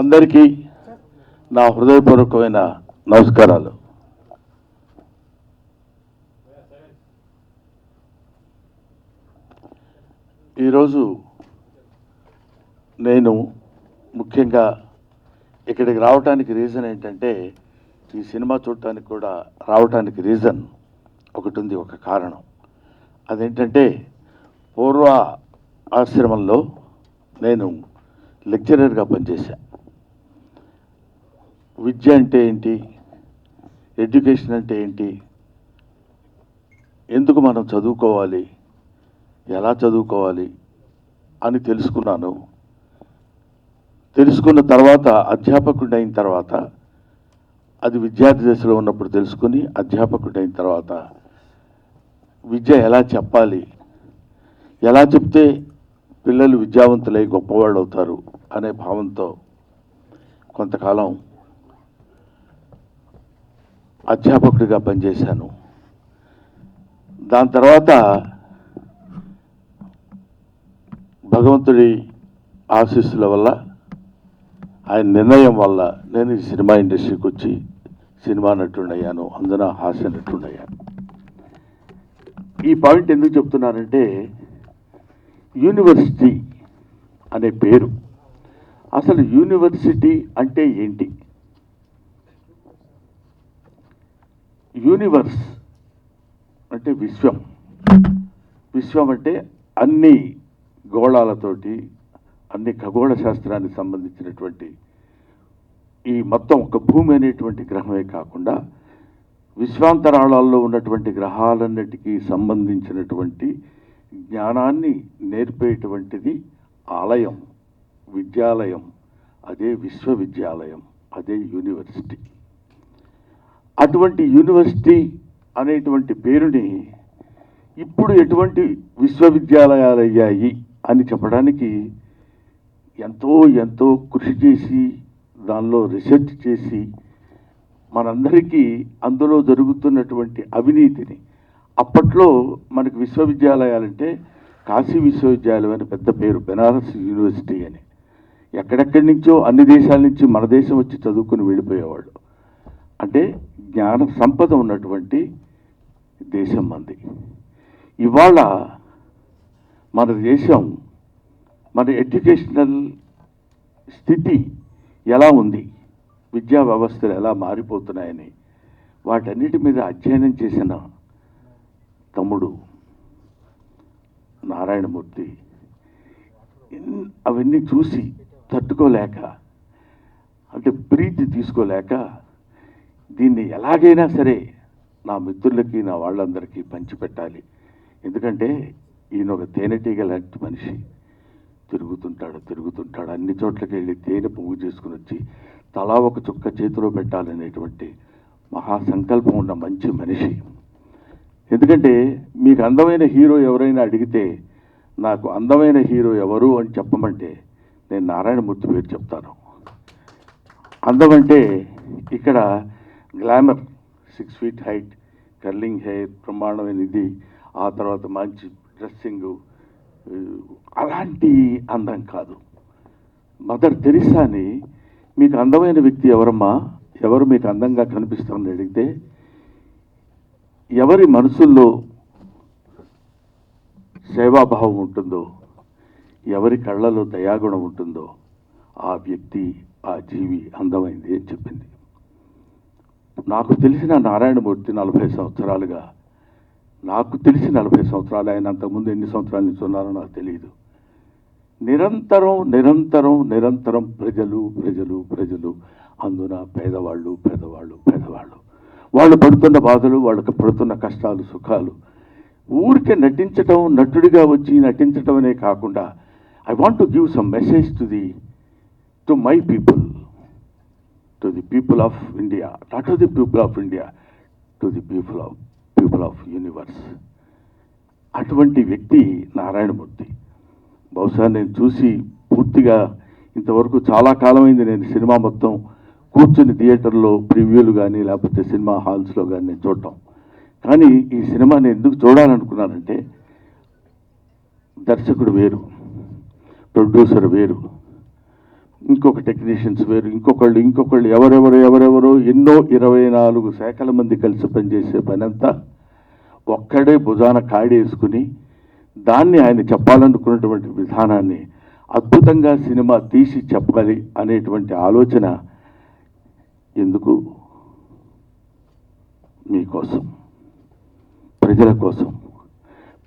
అందరికీ నా హృదయపూర్వకమైన నమస్కారాలు. ఈరోజు నేను ముఖ్యంగా ఇక్కడికి రావడానికి రీజన్ ఏంటంటే ఈ సినిమా చూడటానికి కూడా రావటానికి రీజన్ ఒకటి ఉంది ఒక కారణం. అదేంటంటే పూర్వ ఆశ్రమంలో నేను లెక్చరర్గా పనిచేశాను విద్య అంటే ఏంటి? ఎడ్యుకేషన్ అంటే ఏంటి? ఎందుకు మనం చదువుకోవాలి? ఎలా చదువుకోవాలి? అని తెలుసుకున్నాను. తెలుసుకున్న తర్వాత అధ్యాపకుడు అయిన తర్వాత అది విద్యార్థి దశలో ఉన్నప్పుడు తెలుసుకుని అధ్యాపకుడు అయిన తర్వాత విద్య ఎలా చెప్పాలి? ఎలా చెప్తే పిల్లలు విద్యావంతులై గొప్పవాళ్ళు అవుతారు అనే భావంతో కొంతకాలం అధ్యాపకుడిగా పనిచేశాను. దాని తర్వాత భగవంతుడి ఆశీస్సుల వల్ల ఆయన నిర్ణయం వల్ల నేను ఈ సినిమా ఇండస్ట్రీకి వచ్చి సినిమా నటుడయ్యాను అందున హాస్య నటుడయ్యాను ఈ పాయింట్ ఎందుకు చెప్తున్నానంటే యూనివర్సిటీ అనే పేరు. అసలు యూనివర్సిటీ అంటే ఏంటి? యూనివర్స్ అంటే విశ్వం. విశ్వం అంటే అన్ని గోళాలతోటి అన్ని ఖగోళ శాస్త్రానికి సంబంధించినటువంటి ఈ మొత్తం ఒక భూమి అనేటువంటి గ్రహమే కాకుండా విశ్వాంతరాళాల్లో ఉన్నటువంటి గ్రహాలన్నిటికీ సంబంధించినటువంటి జ్ఞానాన్ని నేర్పేటువంటిది ఆలయం విద్యాలయం అదే విశ్వవిద్యాలయం అదే యూనివర్సిటీ. అటువంటి యూనివర్సిటీ అనేటువంటి పేరుని ఇప్పుడు ఎటువంటి విశ్వవిద్యాలయాలు అయ్యాయి అని చెప్పడానికి ఎంతో ఎంతో కృషి చేసి దానిలో రీసెర్చ్ చేసి మనందరికీ అందులో జరుగుతున్నటువంటి అవినీతిని. అప్పట్లో మనకు విశ్వవిద్యాలయాలంటే కాశీ విశ్వవిద్యాలయం అని పెద్ద పేరు బెనారస్ యూనివర్సిటీ అని. ఎక్కడెక్కడి నుంచో అన్ని దేశాల నుంచి మన దేశం వచ్చి చదువుకుని వెళ్ళిపోయేవాళ్ళు. అంటే జ్ఞాన సంపద ఉన్నటువంటి దేశం మంది ఇవాళ మన దేశం మన ఎడ్యుకేషనల్ స్థితి ఎలా ఉంది? విద్యా వ్యవస్థలు ఎలా మారిపోతున్నాయని వాటన్నిటి మీద అధ్యయనం చేసిన తమ్ముడు నారాయణమూర్తి అవన్నీ చూసి తట్టుకోలేక అంటే ప్రీతి తీసుకోలేక దీన్ని ఎలాగైనా సరే నా మిత్రులకి నా వాళ్ళందరికీ పంచిపెట్టాలి. ఎందుకంటే ఈయన ఒక తేనెటీగ లాంటి మనిషి. తిరుగుతుంటాడు తిరుగుతుంటాడు. అన్ని చోట్లకి వెళ్ళి తేనె పువ్వు చేసుకుని వచ్చి తలా ఒక చుక్క చేతిలో పెట్టాలనేటువంటి మహా సంకల్పం ఉన్న మంచి మనిషి. ఎందుకంటే మీకు అందమైన హీరో ఎవరైనా అడిగితే నాకు అందమైన హీరో ఎవరు అని చెప్పమంటే నేను నారాయణమూర్తి పేరు చెప్తాను. అందమంటే ఇక్కడ glamour six feet height curling hair బ్రహ్మాండమైన ఇది ఆ తర్వాత మంచి డ్రెస్సింగ్ అలాంటి అందం కాదు. మదర్ తెరిసాని మీకు అందమైన వ్యక్తి ఎవరమ్మా? ఎవరు మీకు అందంగా కనిపిస్తుంది అడిగితే ఎవరి మనసుల్లో సేవాభావం ఉంటుందో ఎవరి కళ్ళలో దయాగుణం ఉంటుందో ఆ వ్యక్తి ఆ జీవి అందమైంది అని చెప్పింది. నాకు తెలిసిన నారాయణమూర్తి నలభై సంవత్సరాలుగా నాకు తెలిసి నలభై సంవత్సరాలు ఆయన అంతకుముందు ఎన్ని సంవత్సరాల నుంచి ఉన్నారో నాకు తెలియదు. నిరంతరం నిరంతరం నిరంతరం ప్రజలు ప్రజలు ప్రజలు అందున పేదవాళ్ళు పేదవాళ్ళు పేదవాళ్ళు. వాళ్ళు పడుతున్న బాధలు వాళ్ళకి పడుతున్న కష్టాలు సుఖాలు. ఊరికే నటించటం నటుడిగా వచ్చి నటించటం అనే కాకుండా I want to give some message to the to my people to the people of India not the people of India to the people of people of universe అటువంటి వ్యక్తి నారాయణమూర్తి బహుశా నేను చూసి పూర్తిగా ఇంతవరకు చాలా కాలమైంది నేను సినిమా మొత్తం కూర్చుని థియేటర్లో ప్రివ్యూలు కానీ లేకపోతే సినిమా హాల్స్లో కానీ నేను చూడటం. కానీ ఈ సినిమా నేను ఎందుకు చూడాలనుకున్నానంటే దర్శకుడు వేరు ప్రొడ్యూసర్ వేరు. ఇంకొక టెక్నీషియన్స్ వేరు ఇంకొకళ్ళు ఇంకొకళ్ళు ఎవరెవరు ఎవరెవరు ఎన్నో ఇరవై నాలుగు శాఖల మంది కలిసి పనిచేసే పనంతా ఒక్కడే భుజాన కాడేసుకుని దాన్ని ఆయన చెప్పాలనుకున్నటువంటి విధానాన్ని అద్భుతంగా సినిమా తీసి చెప్పాలి అనేటువంటి ఆలోచన ఎందుకు? మీకోసం ప్రజల కోసం.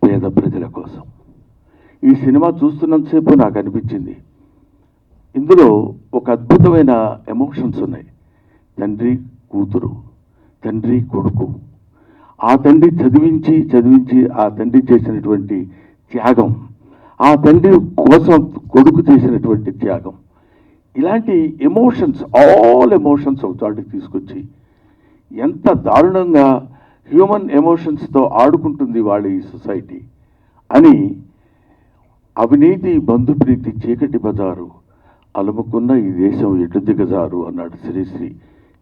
పేద ప్రజల కోసం. ఈ సినిమా చూస్తున్నంతసేపు నాకు అనిపించింది. ఇందులో ఒక అద్భుతమైన ఎమోషన్స్ ఉన్నాయి. తండ్రి కూతురు తండ్రి కొడుకు. ఆ తండ్రి చదివించి చదివించి ఆ తండ్రి చేసినటువంటి త్యాగం ఆ తండ్రి కోసం కొడుకు చేసినటువంటి త్యాగం. ఇలాంటి ఎమోషన్స్ ఆల్ ఎమోషన్స్ ఒక చోటికి తీసుకొచ్చి ఎంత దారుణంగా హ్యూమన్ ఎమోషన్స్తో ఆడుకుంటుంది వాళ్ళ ఈ సొసైటీ అని అవినీతి బంధుప్రీతి చీకటి బజారు అలుముకున్న ఈ దేశం ఎటు దిగజారు అన్నాడు శ్రీశ్రీ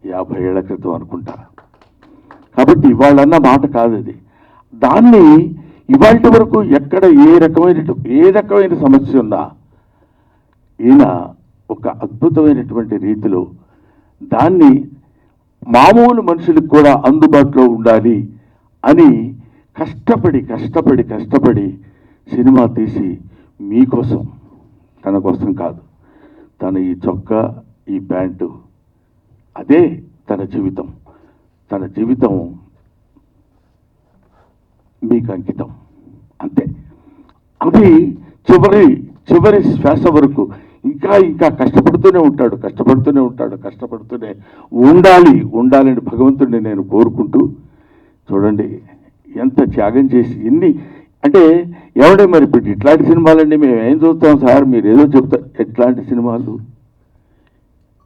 యాభై ఏళ్ళ క్రితం అనుకుంటా. కాబట్టి ఇవాళన్న మాట కాదు అది దాన్ని ఇవాళ వరకు ఎక్కడ ఏ రకమైన ఏ రకమైన సమస్య ఉన్నా ఈయన ఒక అద్భుతమైనటువంటి రీతిలో దాన్ని మామూలు మనుషులకు కూడా అందుబాటులో ఉండాలి అని కష్టపడి కష్టపడి కష్టపడి సినిమా తీసి మీకోసం తన కోసం కాదు. తన ఈ చొక్కా ఈ ప్యాంటు అదే తన జీవితం. తన జీవితం మీకు అంకితం. అంతే. అది చివరి చివరి శ్వాస వరకు ఇంకా ఇంకా కష్టపడుతూనే ఉంటాడు కష్టపడుతూనే ఉంటాడు కష్టపడుతూనే ఉండాలి ఉండాలని భగవంతుడిని నేను కోరుకుంటూ చూడండి ఎంత త్యాగం చేసి ఎన్ని అంటే ఎవడే మరి ఇప్పుడు ఇట్లాంటి సినిమాలండి మేము ఏం చూస్తాం సార్ మీరు ఏదో చెప్తారు. ఎట్లాంటి సినిమాలు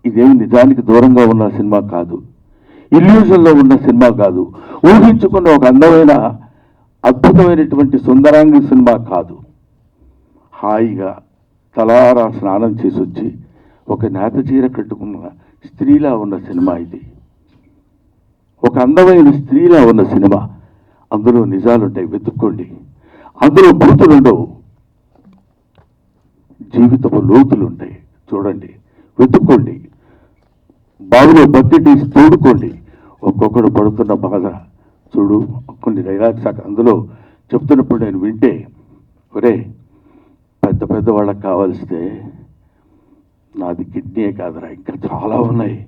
ఇదేమి నిజానికి దూరంగా ఉన్న సినిమా కాదు. ఇల్యూజన్లో ఉన్న సినిమా కాదు. ఊహించుకున్న ఒక అందమైన అద్భుతమైనటువంటి సుందరాంగి సినిమా కాదు. హాయిగా తలారా స్నానం చేసి వచ్చి ఒక నేత చీర కట్టుకున్న స్త్రీలా ఉన్న సినిమా ఇది. ఒక అందమైన స్త్రీలా ఉన్న సినిమా. అందులో నిజాలుంటాయి వెతుక్కోండి. అందులో భూతులుండవు జీవితపు లోతులు ఉంటాయి. చూడండి వెతుక్కోండి. బావిలో బకెట్ తోడుకోండి. ఒక్కొక్కడు పడుతున్న బాధ చూడు కొన్ని డైలాగ్స్ అందులో చెప్తున్నప్పుడు నేను వింటే ఒరే పెద్ద పెద్ద వాళ్ళకి కావాల్స్తే నాది కిడ్నీయే కాదురా ఇంకా చాలా ఉన్నాయి.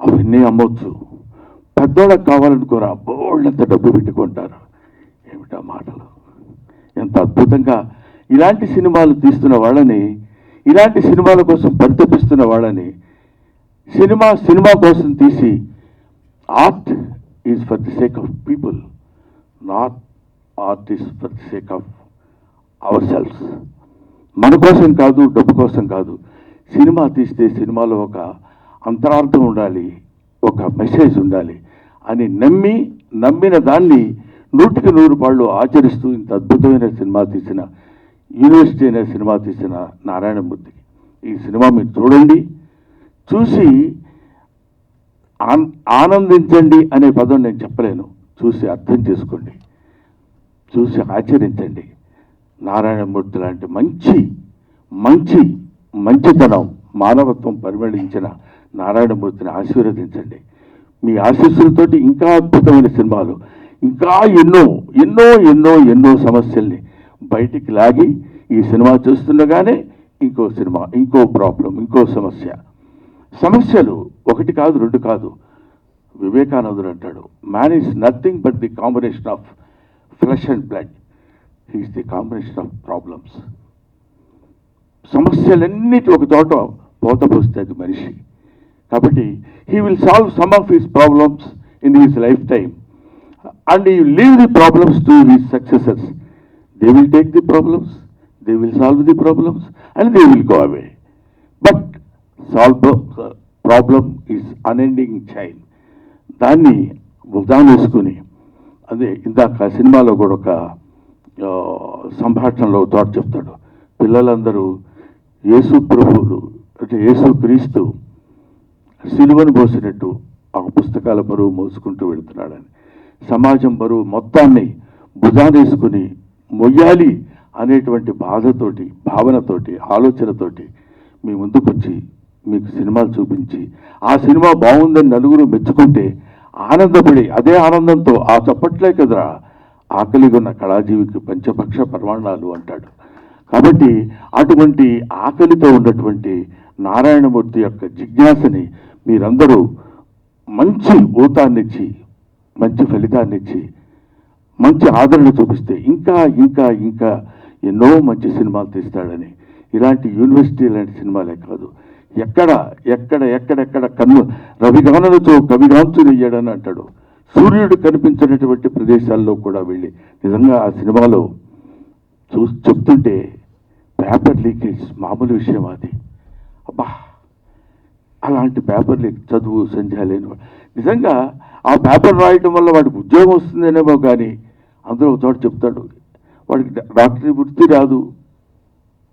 అవన్నీ అమ్మొచ్చు. పెద్దోళ్ళకి కావాలనుకోరా బోళ్ళంత డబ్బు పెట్టుకుంటారు. ఏమిటా మాటలు? ఎంత అద్భుతంగా ఇలాంటి సినిమాలు తీస్తున్న వాళ్ళని ఇలాంటి సినిమాల కోసం పరితపిస్తున్న వాళ్ళని సినిమా సినిమా కోసం తీసి art is for the sake of people not art is for the sake of our selfs మన కోసం కాదు డబ్బు కోసం కాదు. సినిమా తీస్తే సినిమాలో ఒక అంతరార్థం ఉండాలి ఒక మెసేజ్ ఉండాలి అని నమ్మి నమ్మిన దాన్ని నూటికి నూరు పాళ్ళు ఆచరిస్తూ ఇంత అద్భుతమైన సినిమా తీసిన యూనివర్సిటీ అనే సినిమా తీసిన నారాయణమూర్తికి ఈ సినిమా మీరు చూడండి. చూసి ఆన్- ఆనందించండి అనే పదం నేను చెప్పలేను. చూసి అర్థం చేసుకోండి. చూసి ఆచరించండి. నారాయణమూర్తి లాంటి మంచి మంచి మంచితనం మానవత్వం పరిమళించిన నారాయణమూర్తిని ఆశీర్వదించండి. మీ ఆశీస్సులతోటి ఇంకా అద్భుతమైన సినిమాలు ఇంకా ఎన్నో ఎన్నో ఎన్నో ఎన్నో సమస్యల్ని బయటికి లాగి ఈ సినిమా చూస్తుండగానే ఇంకో సినిమా ఇంకో ప్రాబ్లం ఇంకో సమస్య. సమస్యలు ఒకటి కాదు రెండు కాదు. వివేకానందుడు అంటాడు man is nothing but the combination of flesh and blood he's the combination of problems సమస్యలన్నిటి ఒక చోట పోతపోస్తుంది మనిషి. కాబట్టి he will solve some of his problems in his lifetime and you leave the problems to his successors they will take the problems they will solve the problems and they will go away but solve problem is unending chain దాన్ని భుజాన్ని వేసుకుని అదే ఇందాక సినిమాలో కూడా ఒక సంభాషణలో తోట చెప్తాడు. పిల్లలందరూ యేసు ప్రభువులు అంటే యేసు క్రీస్తు సిలువను పోసినట్టు ఆ పుస్తకాల బరువు మోసుకుంటూ వెళుతున్నాడని. సమాజం బరువు మొత్తాన్ని భుజానేసుకుని మొయ్యాలి అనేటువంటి బాధతోటి భావనతోటి ఆలోచనతోటి మీ ముందుకొచ్చి మీకు సినిమాలు చూపించి ఆ సినిమా బాగుందని నలుగురు మెచ్చుకుంటే ఆనందపడి అదే ఆనందంతో ఆ చప్పట్లే కదరా ఆకలిగా ఉన్న కళాజీవికి పంచపక్ష పర్వాణాలు అంటాడు. కాబట్టి అటువంటి ఆకలితో ఉన్నటువంటి నారాయణమూర్తి యొక్క జిజ్ఞాసని మీరందరూ మంచి ఊతాన్నిచ్చి మంచి ఫలితాన్నిచ్చి మంచి ఆదరణ చూపిస్తే ఇంకా ఇంకా ఇంకా ఎన్నో మంచి సినిమాలు తీస్తాడని. ఇలాంటి యూనివర్సిటీ లాంటి సినిమాలే కాదు. ఎక్కడ ఎక్కడ ఎక్కడెక్కడ కన్ను రవిగానలతో కవిగాంతునయ్యాడని అంటాడు. సూర్యుడు కనిపించినటువంటి ప్రదేశాల్లో కూడా వెళ్ళి నిజంగా ఆ సినిమాలో చూ చెప్తుంటే పేపర్ లీకేజ్ మామూలు విషయం అది. అబ్బా! అలాంటి పేపర్ లీక్ చదువు సంధ్య లేని నిజంగా ఆ పేపర్ రాయటం వల్ల వాడికి ఉద్యోగం వస్తుందనేమో కానీ అందరూ ఒక చోట చెప్తాడు. వాడికి డాక్టర్ డాక్టరీ వృత్తి రాదు.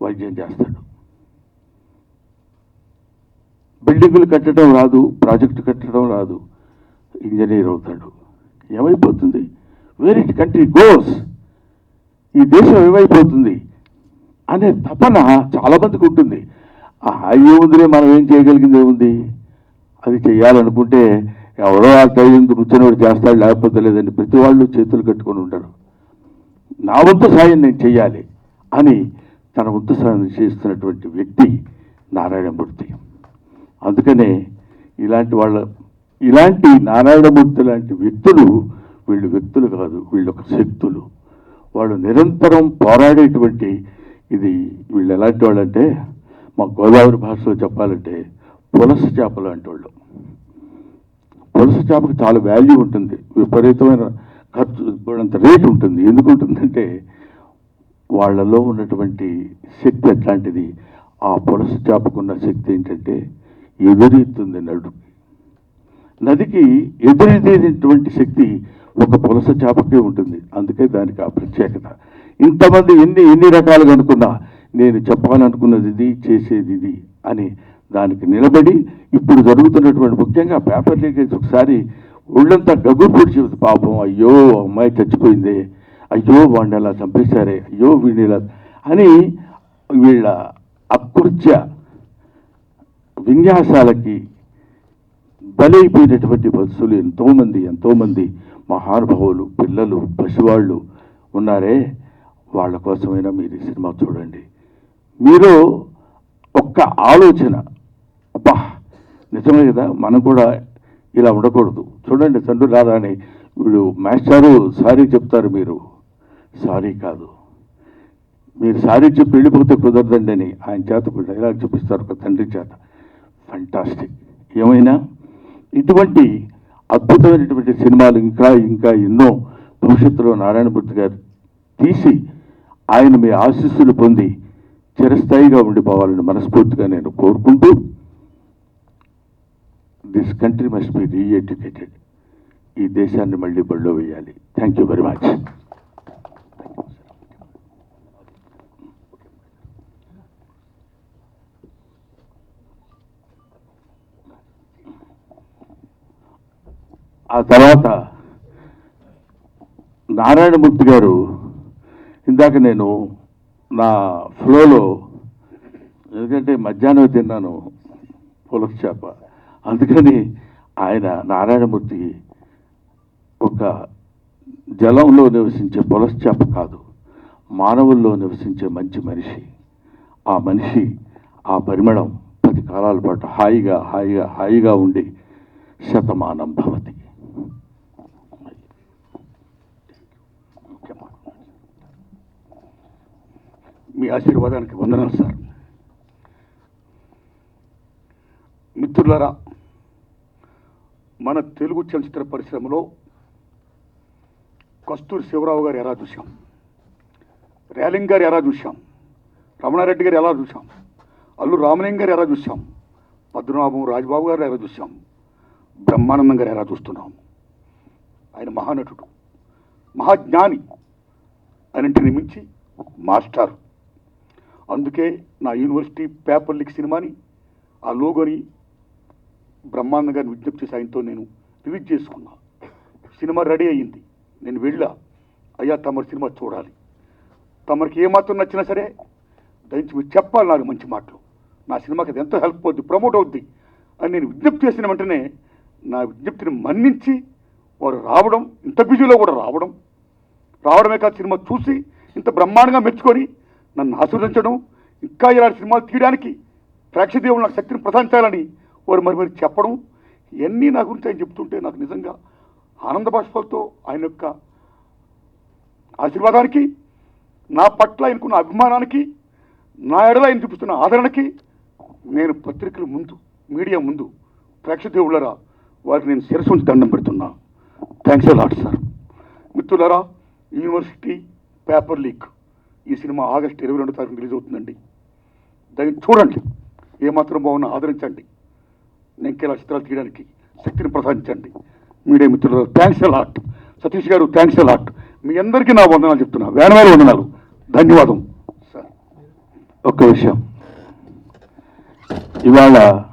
వైద్యం చేస్తాడు. బిల్డింగులు కట్టడం రాదు. ప్రాజెక్టు కట్టడం రాదు. ఇంజనీర్ అవుతాడు. ఏమైపోతుంది? వేర్ ఇట్ కంట్రీ గోస్ ఈ దేశం ఏమైపోతుంది? అనే తపన చాలా మందికి ఉంటుంది. ఆ ఏముందిలే మనం ఏం చేయగలిగింది ఏముంది? అది చేయాలనుకుంటే ఎవరో ఆ ధైర్యం కూర్చొని చేస్తాడు లేకపోతే లేదండి. ప్రతి వాళ్ళు చేతులు కట్టుకొని ఉంటారు నా వంతు సాయం నేను చేయాలి అని తన వంతు సాయం చేస్తున్నటువంటి వ్యక్తి నారాయణమూర్తి. అందుకనే ఇలాంటి వాళ్ళ ఇలాంటి నారాయణమూర్తి లాంటి వ్యక్తులు వీళ్ళు వ్యక్తులు కాదు వీళ్ళు ఒక శక్తులు. వాళ్ళు నిరంతరం పోరాడేటువంటి ఇది వీళ్ళు ఎలాంటి వాళ్ళంటే మా గోదావరి భాషలో చెప్పాలంటే పులస చేపలు అంటే వాళ్ళు పులస చేపకి చాలా వాల్యూ ఉంటుంది. విపరీతమైన ఖర్చు అంత రేటు ఉంటుంది. ఎందుకు ఉంటుందంటే వాళ్ళలో ఉన్నటువంటి శక్తి అట్లాంటిది ఆ పులస చేపకున్న శక్తి ఏంటంటే ఎదురీతుంది నడు నదికి ఎదురీదేటువంటి శక్తి ఒక పులస చేపకే ఉంటుంది. అందుకే దానికి ఆ ప్రత్యేకత. ఇంతమంది ఎన్ని ఎన్ని రకాలుగా అనుకున్నా నేను చెప్పాలనుకున్నది ఇది చేసేది ఇది అని దానికి నిలబడి ఇప్పుడు జరుగుతున్నటువంటి ముఖ్యంగా పేపర్ లీకేజ్ ఒకసారి ఒళ్ళంతా గగ్గు పొడిచి పాపం అయ్యో అమ్మాయి చచ్చిపోయింది. అయ్యో వాడిని అలా చంపేశారే. అయ్యో వీడిని ఇలా అని వీళ్ళ అకృత్య విన్యాసాలకి బలైపోయినటువంటి బస్సులు ఎంతోమంది ఎంతోమంది మహానుభావులు పిల్లలు పసివాళ్ళు ఉన్నారే. వాళ్ళ కోసమైనా మీరు ఈ సినిమా చూడండి. మీరు ఒక్క ఆలోచన నిజమే కదా? మనం కూడా ఇలా ఉండకూడదు. చూడండి తండ్రి రారా అని వీడు మాస్టారు సారీ చెప్తారు మీరు. సారీ కాదు. మీరు సారీ చెప్పి వెళ్ళిపోతే కుదరదండి అని ఆయన చేత డైలాగ్ చూపిస్తారు ఒక తండ్రి చేత. ఫంటాస్టిక్ ఏమైనా? ఇటువంటి అద్భుతమైనటువంటి సినిమాలు ఇంకా ఇంకా ఎన్నో భవిష్యత్తులో నారాయణమూర్తి గారు తీసి ఆయన మీ ఆశీస్సులు పొంది చిరస్థాయిగా ఉండిపోవాలని మనస్ఫూర్తిగా నేను కోరుకుంటూ this country must be reeducated ఈ దేశాన్ని మళ్ళీ బడిలో వేయాలి. థ్యాంక్ యూ వెరీ మచ్ ఆ తర్వాత నారాయణమూర్తి గారు ఇందాక నేను నా ఫ్లోలో ఎందుకంటే మధ్యాహ్నం తిన్నాను పులస చేప. అందుకని ఆయన నారాయణమూర్తి ఒక జలంలో నివసించే పులస కాదు మానవుల్లో నివసించే మంచి మనిషి. ఆ మనిషి ఆ పరిమళం పది కాలాల పాటు హాయిగా హాయిగా హాయిగా ఉండి శతమానం భవతి. మీ ఆశీర్వాదానికి వందనాలు సార్. మిత్రులరా మన తెలుగు చలచిత్ర పరిశ్రమలో కస్తూరి శివరావు గారు ఎలా చూసాం రేలింగ్ గారు ఎలా చూసాం రమణారెడ్డి గారు ఎలా చూసాం అల్లు రామలింగ్ గారు ఎలా చూసాం పద్మనాభం రాజబాబు గారు ఎలా చూసాం బ్రహ్మానందం గారు ఎలా చూస్తున్నాం? ఆయన మహానటుడు మహాజ్ఞాని అన్నింటిని మించి మాస్టర్. అందుకే నా యూనివర్సిటీ పేపర్ లీక్ సినిమాని ఆ లోగోని బ్రహ్మాండంగా విజ్ఞప్తి సాయంతో నేను రిలీజ్ చేసుకున్నా. సినిమా రెడీ అయ్యింది. నేను వెళ్ళా. అయ్యా తమరి సినిమా చూడాలి. తమరికి ఏమాత్రం నచ్చినా సరే దయచి మీరు చెప్పాలి నాకు మంచి మాటలు. నా సినిమాకి అది ఎంతో హెల్ప్ అవుద్ది ప్రమోట్ అవుద్ది అని నేను విజ్ఞప్తి చేసిన వెంటనే నా విజ్ఞప్తిని మన్నించి వారు రావడం ఇంత బిజీలో కూడా రావడం రావడమే కాదు సినిమా చూసి ఇంత బ్రహ్మాండంగా మెచ్చుకొని నన్ను ఆశీర్వదించడం ఇంకా ఇలాంటి సినిమాలు తీయడానికి ప్రేక్షదేవులు నాకు శక్తిని ప్రసాదించాలని వారు మరి మరి చెప్పడం ఇవన్నీ నా గురించి ఆయన చెప్తుంటే నాకు నిజంగా ఆనంద బాష్పాలతో ఆయన యొక్క ఆశీర్వాదానికి నా పట్ల ఆయనకున్న అభిమానానికి నా ఎడల ఆయన చూపిస్తున్న ఆదరణకి నేను పత్రికల ముందు మీడియా ముందు ప్రేక్షదేవులరా వారికి నేను శిరసు దండం పెడుతున్నా. థ్యాంక్స్ లాట్ సార్ మిత్రులరా యూనివర్సిటీ పేపర్ లీక్. ఈ సినిమా ఆగస్టు ఇరవై రెండు తారీఖు రిలీజ్ అవుతుందండి. దాన్ని చూడండి. ఏమాత్రం బాగున్నా ఆదరించండి. ఇంకెలా చిత్రాలు తీయడానికి శక్తిని ప్రసాదించండి. మీడియా మిత్రులు థ్యాంక్స్ లాట్ సతీష్ గారు థ్యాంక్స్ లాట్ మీ అందరికీ నా వందనాలు చెప్తున్నా. వేల వేల వందనాలు. ధన్యవాదం. సార్. ఒక్క విషయం. ఇవాళ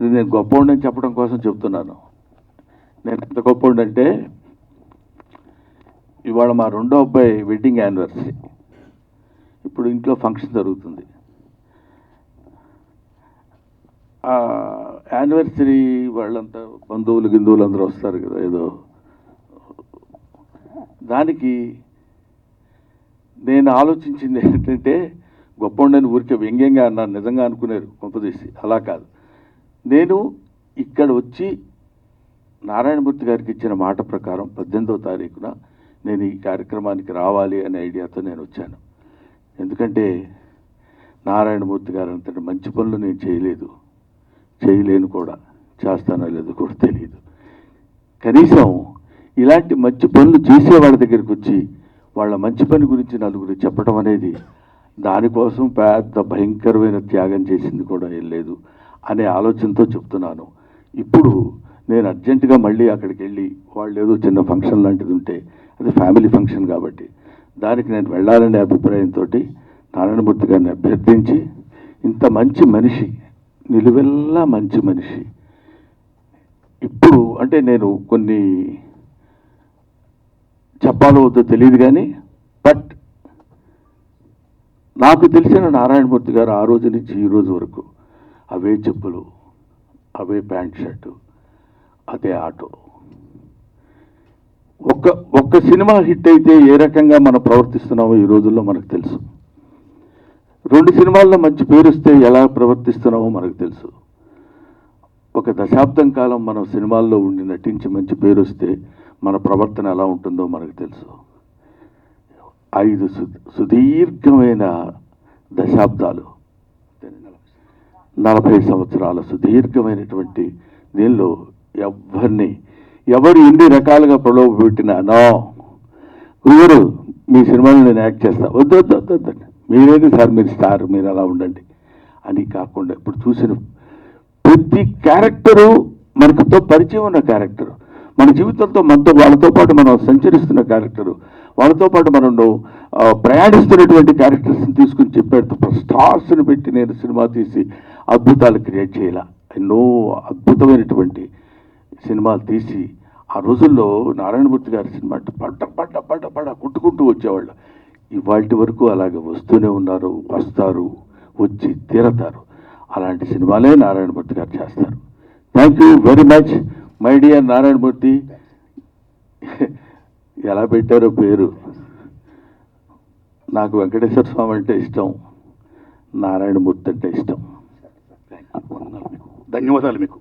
నేను గొప్పవాడిని చెప్పడం కోసం చెప్తున్నాను. నేను ఎంత గొప్పవాడంటే ఇవాళ మా రెండో అబ్బాయి వెడ్డింగ్ యానివర్సరీ ఇప్పుడు ఇంట్లో ఫంక్షన్ జరుగుతుంది. యానివర్సరీ వాళ్ళంతా బంధువులు గిందువులు అందరూ వస్తారు కదా ఏదో. దానికి నేను ఆలోచించింది ఏంటంటే గొప్పండని ఊరికే వ్యంగ్యంగా అన్నారు నిజంగా అనుకునేరు కొంపదీసి అలా కాదు. నేను ఇక్కడ వచ్చి నారాయణమూర్తి గారికి ఇచ్చిన మాట ప్రకారం పద్దెనిమిదవ తారీఖున నేను ఈ కార్యక్రమానికి రావాలి అనే ఐడియాతో నేను వచ్చాను. ఎందుకంటే నారాయణమూర్తి గారు అంతటి మంచి పనులు నేను చేయలేదు. చేయలేను కూడా. చేస్తానో లేదో కూడా తెలియదు కనీసం ఇలాంటి మంచి పనులు చేసే వాళ్ళ దగ్గరికి వచ్చి వాళ్ళ మంచి పని గురించి నలుగురు చెప్పడం అనేది దానికోసం పెద్ద భయంకరమైన త్యాగం చేసింది కూడా ఏం లేదు అనే ఆలోచనతో చెప్తున్నాను. ఇప్పుడు నేను అర్జెంటుగా మళ్ళీ అక్కడికి వెళ్ళి వాళ్ళు ఏదో చిన్న ఫంక్షన్ లాంటిది ఉంటే అది ఫ్యామిలీ ఫంక్షన్ కాబట్టి దానికి నేను వెళ్ళాలనే అభిప్రాయంతో నారాయణమూర్తి గారిని అభ్యర్థించి ఇంత మంచి మనిషి నిలువెల్లా మంచి మనిషి. ఇప్పుడు అంటే నేను కొన్ని చెప్పాలో వద్దో తెలియదు కానీ బట్ నాకు తెలిసిన నారాయణమూర్తి గారు ఆ రోజు నుంచి ఈ రోజు వరకు అవే చెప్పులు అవే ప్యాంట్ షర్టు అదే ఆటో. ఒక్క ఒక్క సినిమా హిట్ అయితే ఏ రకంగా మనం ప్రవర్తిస్తున్నామో ఈ రోజుల్లో మనకు తెలుసు. రెండు సినిమాల్లో మంచి పేరు వస్తే ఎలా ప్రవర్తిస్తున్నామో మనకు తెలుసు. ఒక దశాబ్దం కాలం మనం సినిమాల్లో ఉండి నటించి మంచి పేరు వస్తే మన ప్రవర్తన ఎలా ఉంటుందో మనకు తెలుసు. ఐదు సు సుదీర్ఘమైన దశాబ్దాలు. నలభై సంవత్సరాల సుదీర్ఘమైనటువంటి దీనిలో ఎవరిని ఎవరు ఎన్ని రకాలుగా ప్రలోభ పెట్టినా నో. ఎవరు మీ సినిమాలో నేను యాక్ట్ చేస్తా? వద్దు వద్దు వద్దు వద్దండి మీరేది సార్ మీరు స్టార్ మీరు అలా ఉండండి. అని కాకుండా ఇప్పుడు చూసిన ప్రతి క్యారెక్టరు మనతో పరిచయం ఉన్న క్యారెక్టర్. మన జీవితంతో మనతో వాళ్ళతో పాటు మనం సంచరిస్తున్న క్యారెక్టరు. వాళ్ళతో పాటు మనం ప్రయాణిస్తున్నటువంటి క్యారెక్టర్స్ని తీసుకుని చెప్పాడు స్టార్స్ని పెట్టి నేను సినిమా తీసి అద్భుతాలు క్రియేట్ చేయాల. ఎన్నో అద్భుతమైనటువంటి సినిమాలు తీసి ఆ రోజుల్లో నారాయణమూర్తి గారి సినిమా పడ్డ పడ్డ పడ్డ పడ్డ కొట్టుకుంటూ వచ్చేవాళ్ళు. వాటి వరకు అలాగే వస్తూనే ఉన్నారు వస్తారు వచ్చి తీరతారు. అలాంటి సినిమాలే నారాయణమూర్తి గారు చేస్తారు. Thank you very much my dear Narayana Murthy ఎలా పెట్టారో పేరు? నాకు వెంకటేశ్వర స్వామి అంటే ఇష్టం నారాయణమూర్తి అంటే ఇష్టం. ధన్యవాదాలు మీకు.